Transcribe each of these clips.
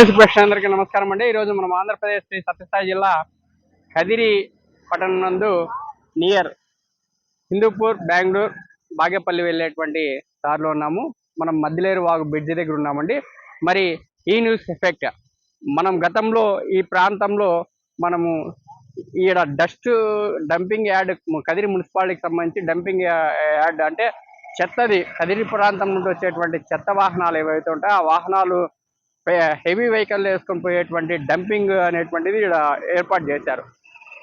NS ప్రేక్షకులందరికీ నమస్కారం అండి. ఈరోజు మనం ఆంధ్రప్రదేశ్ శ్రీ సత్యసాయి జిల్లా కదిరి పట్టణం నందు నియర్ హిందూపూర్ బెంగళూరు బాగేపల్లి వెళ్ళేటువంటి దారిలో ఉన్నాము. మనం మద్దిలేరు వాగు బ్రిడ్జి దగ్గర ఉన్నామండి. మరి ఈ న్యూస్ ఎఫెక్ట్ మనం గతంలో ఈ ప్రాంతంలో మనము ఈడ డస్ట్ డంపింగ్ యార్డ్ కదిరి మున్సిపాలిటీకి సంబంధించి డంపింగ్ యార్డ్ అంటే చెత్తది. కదిరి ప్రాంతం నుండి వచ్చేటువంటి చెత్త వాహనాలు ఏవైతే ఉంటాయో ఆ వాహనాలు హెవీ వెహికల్ వేసుకొని పోయేటువంటి డంపింగ్ అనేటువంటిది ఇక్కడ ఏర్పాటు చేశారు.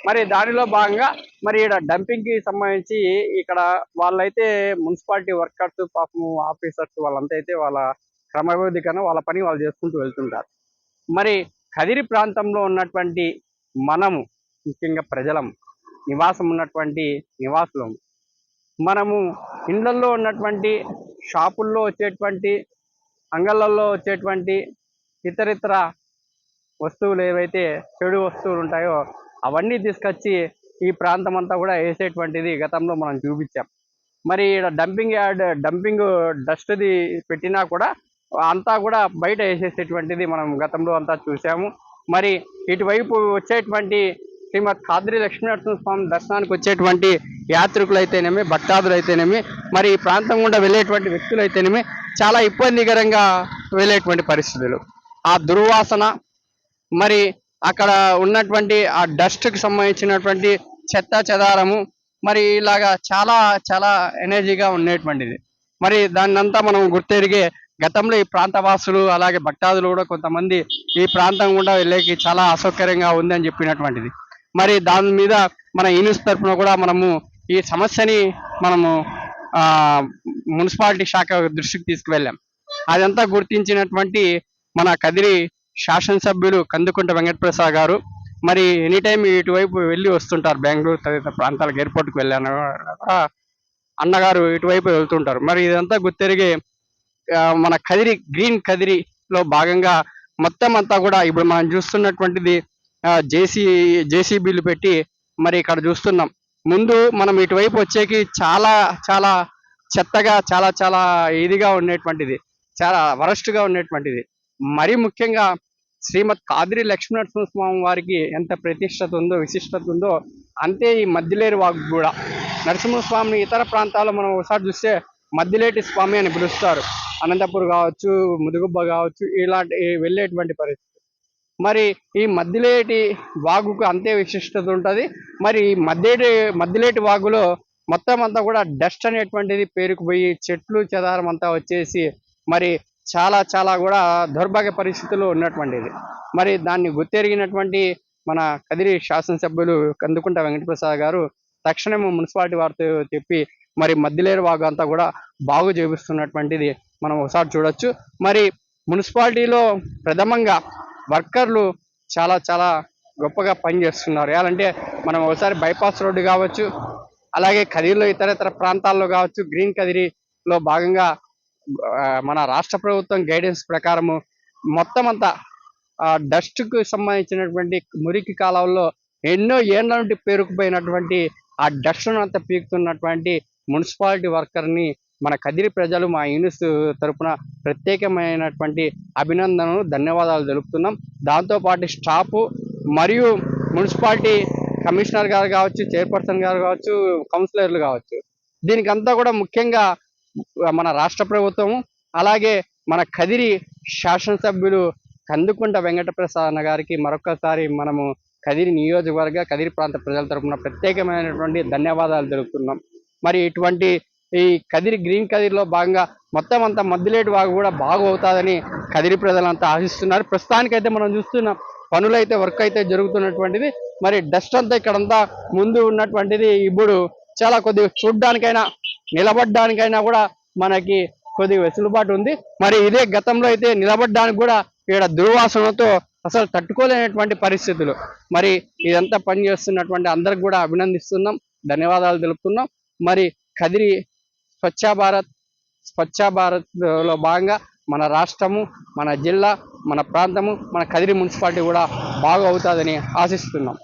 మరి దానిలో భాగంగా మరి ఇక్కడ డంపింగ్కి సంబంధించి ఇక్కడ వాళ్ళైతే మున్సిపాలిటీ వర్కర్స్ పాపం ఆఫీసర్స్ వాళ్ళంతా అయితే వాళ్ళ క్రమబద్ధి కన్నా వాళ్ళ పని వాళ్ళు చేసుకుంటూ వెళ్తుంటారు. మరి కదిరి ప్రాంతంలో ఉన్నటువంటి మనము ముఖ్యంగా ప్రజలం నివాసం ఉన్నటువంటి నివాసులం మనము ఇండ్లల్లో ఉన్నటువంటి షాపుల్లో వచ్చేటువంటి అంగళ్ళల్లో వచ్చేటువంటి ఇతరితర వస్తువులు ఏవైతే చెడు వస్తువులు ఉంటాయో అవన్నీ తీసుకొచ్చి ఈ ప్రాంతం అంతా కూడా వేసేటువంటిది గతంలో మనం చూపించాం. మరి ఇక్కడ డంపింగ్ యార్డ్ డంపింగ్ డస్ట్ది పెట్టినా కూడా అంతా కూడా బయట వేసేసేటువంటిది మనం గతంలో అంతా చూసాము. మరి ఇటువైపు వచ్చేటువంటి శ్రీమద్ ఖాద్రి లక్ష్మీనరసింహ స్వామి దర్శనానికి వచ్చేటువంటి యాత్రికులు అయితేనేమి భక్తాదులు అయితేనేమి మరి ఈ ప్రాంతం గుండా వెళ్ళేటువంటి వ్యక్తులు అయితేనేమి చాలా ఇబ్బందికరంగా వెళ్ళేటువంటి పరిస్థితులు. ఆ దుర్వాసన మరి అక్కడ ఉన్నటువంటి ఆ డస్ట్కి సంబంధించినటువంటి చెత్త చెదారము మరి ఇలాగా చాలా చాలా ఎనర్జీగా ఉండేటువంటిది. మరి దాన్నంతా మనం గుర్తెరిగే గతంలో ఈ ప్రాంత వాసులు అలాగే భక్తాదులు కూడా కొంతమంది ఈ ప్రాంతం కూడా వెళ్ళేకి చాలా అసౌకర్యంగా ఉందని చెప్పినటువంటిది. మరి దాని మీద మన యూనిస్ తరఫున కూడా మనము ఈ సమస్యని మనము మున్సిపాలిటీ శాఖ దృష్టికి తీసుకువెళ్ళాం. అదంతా గుర్తించినటువంటి మన కదిరి శాసనసభ్యులు కందుకుంట వెంకటప్రసాద్ గారు. మరి ఎనీ టైం ఇటువైపు వెళ్ళి వస్తుంటారు బెంగళూరు తదితర ప్రాంతాలకు ఎయిర్పోర్ట్కి వెళ్ళాను కూడా అన్నగారు ఇటువైపు వెళ్తుంటారు. మరి ఇదంతా గుర్తెరిగి మన కదిరి గ్రీన్ కదిరిలో భాగంగా మొత్తం అంతా కూడా ఇప్పుడు మనం చూస్తున్నటువంటిది జేసీ జేసీబీలు పెట్టి మరి ఇక్కడ చూస్తున్నాం. ముందు మనం ఇటువైపు వచ్చేకి చాలా చాలా చెత్తగా చాలా చాలా ఇదిగా ఉండేటువంటిది. చాలా వరస్ట్గా ఉండేటువంటిది. మరి ముఖ్యంగా శ్రీమద్ కాదిరి లక్ష్మీనరసింహస్వామి వారికి ఎంత ప్రతిష్టత ఉందో విశిష్టత ఉందో అంతే ఈ మద్దిలేరు వాగు కూడా. నరసింహస్వామిని ఇతర ప్రాంతాల్లో మనం ఒకసారి చూస్తే మద్దిలేటి స్వామి అని పిలుస్తారు. అనంతపూర్ కావచ్చు ముదుగుబ్బ కావచ్చు ఇలాంటి వెళ్ళేటువంటి పరిస్థితి. మరి ఈ మద్దిలేటి వాగుకు అంతే విశిష్టత ఉంటుంది. మరి ఈ మద్దేటి మద్దిలేటి వాగులో మొత్తం అంతా కూడా డస్ట్ అనేటువంటిది పేరుకుపోయి చెట్లు చెదారం అంతా వచ్చేసి మరి చాలా చాలా కూడా దౌర్భాగ్య పరిస్థితులు ఉన్నటువంటిది. మరి దాన్ని గుర్తెరిగినటువంటి మన కదిరి శాసనసభ్యులు కందుకుంట వెంకటప్రసాద్ గారు తక్షణం మున్సిపాలిటీ వారితో చెప్పి మరి మద్దిలేరు వాగు అంతా కూడా బాగు చేపిస్తున్నటువంటిది మనం ఒకసారి చూడొచ్చు. మరి మున్సిపాలిటీలో ప్రథమంగా వర్కర్లు చాలా చాలా గొప్పగా పనిచేస్తున్నారు. ఎలాంటే మనం ఒకసారి బైపాస్ రోడ్డు కావచ్చు అలాగే కదిరిలో ఇతర ఇతర ప్రాంతాల్లో కావచ్చు గ్రీన్ కదిరిలో భాగంగా మన రాష్ట్ర ప్రభుత్వం గైడెన్స్ ప్రకారము మొత్తం అంతా డస్ట్కు సంబంధించినటువంటి మురికి కాలంలో ఎన్నో ఏళ్ళ నుండి పేరుకుపోయినటువంటి ఆ డస్ట్ అంతా పీకుతున్నటువంటి మున్సిపాలిటీ వర్కర్ని మన కదిరి ప్రజలు మా యూనిస్ తరపున ప్రత్యేకమైనటువంటి అభినందనలు ధన్యవాదాలు తెలుపుతున్నాం. దాంతోపాటు స్టాఫ్ మరియు మున్సిపాలిటీ కమిషనర్ గారు కావచ్చు చైర్పర్సన్ గారు కావచ్చు కౌన్సిలర్లు కావచ్చు. దీనికంతా కూడా ముఖ్యంగా మన రాష్ట్ర ప్రభుత్వం అలాగే మన కదిరి శాసనసభ్యులు కందుకుంట వెంకటప్రసాద్ అన్న గారికి మరొకసారి మనము కదిరి నియోజకవర్గ కదిరి ప్రాంత ప్రజల తరఫున ప్రత్యేకమైనటువంటి ధన్యవాదాలు తెలుపుతున్నాం. మరి ఇటువంటి ఈ కదిరి గ్రీన్ కదిరిలో భాగంగా మొత్తం అంతా మద్దిలేటి వాగు కూడా బాగవుతుందని కదిరి ప్రజలంతా ఆశిస్తున్నారు. ప్రస్తుతానికైతే మనం చూస్తున్నాం పనులైతే వర్క్ అయితే జరుగుతున్నటువంటిది. మరి డస్ట్ అంతా ఇక్కడంతా ముందు ఉన్నటువంటిది ఇప్పుడు చాలా కొద్దిగా చూడ్డానికైనా నిలబడడానికైనా కూడా మనకి కొద్దిగా వెసులుబాటు ఉంది. మరి ఇదే గతంలో అయితే నిలబడడానికి కూడా ఇక్కడ దుర్వాసనతో అసలు తట్టుకోలేనటువంటి పరిస్థితులు. మరి ఇదంతా పనిచేస్తున్నటువంటి అందరికి కూడా అభినందిస్తున్నాం. ధన్యవాదాలు తెలుపుతున్నాం. మరి కదిరి స్వచ్ఛ భారత్ స్వచ్ఛ భారత్లో భాగంగా మన రాష్ట్రము మన జిల్లా మన ప్రాంతము మన కదిరి మున్సిపాలిటీ కూడా బాగా అవుతుందని ఆశిస్తున్నాం.